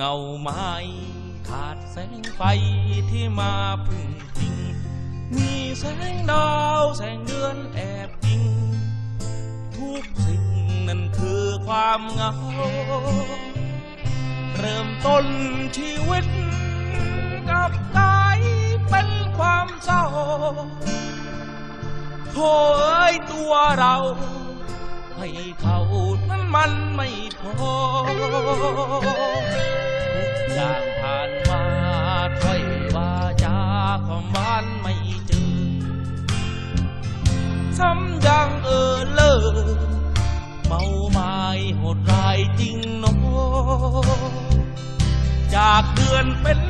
งาไหมขาดแสงไฟที่มาพึ่งพิง มีแสงดาวแสงเดือนแอบยิง ทุกสิ่งนั้นคือความเงา เริ่มต้นชีวิตกับกายเป็นความเศร้าโถ่เอ้ยตัวเรา ให้เขานั้นมันไม่พอทุกอย่างผ่านมาถ้อยวาจาความหวานไม่เจอซ้ำยังเออเลอเมาไม้หดรายจริงเนอจากเดือนเป็น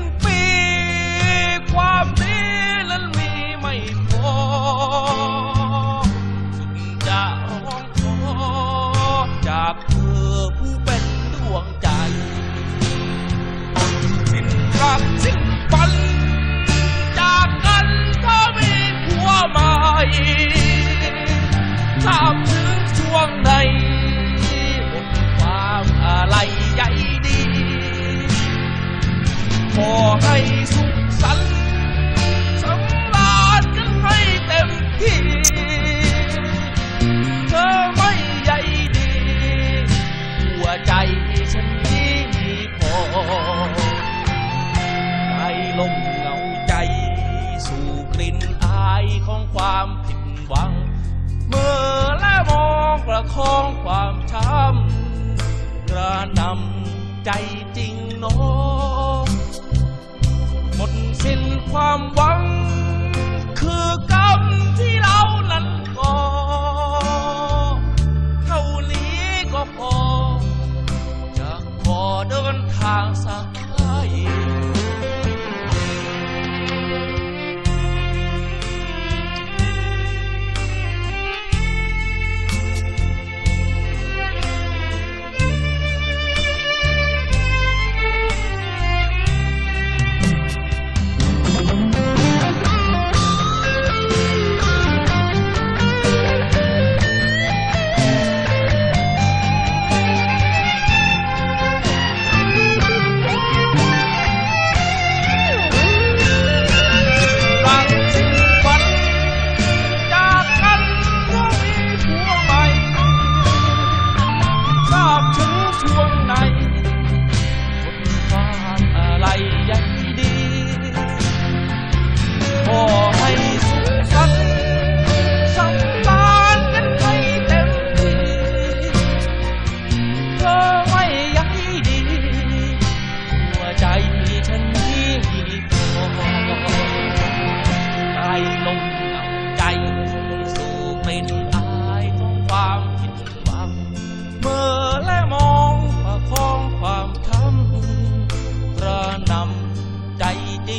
ถามถึงช่วงใดหมดความอะไรใหญ่ดี ขอให้สุขสันต์สำราญกันให้เต็มที่ เธอไม่ใหญ่ดี หัวใจฉันนี้มีพอได้ลงเงาใจ สู่กลิ่นอายของความผิดหวัง เมื่อและมองประคองความช้ำกระนำใจจริงเนหมดสิ้นความหวัง คือกรรมที่เรานั้นก่อเท่านี้ก็พอ จะขอเดินทางสักไกล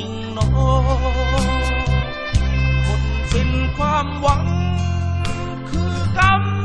งนอหมดสิ้นความหวังคือกำ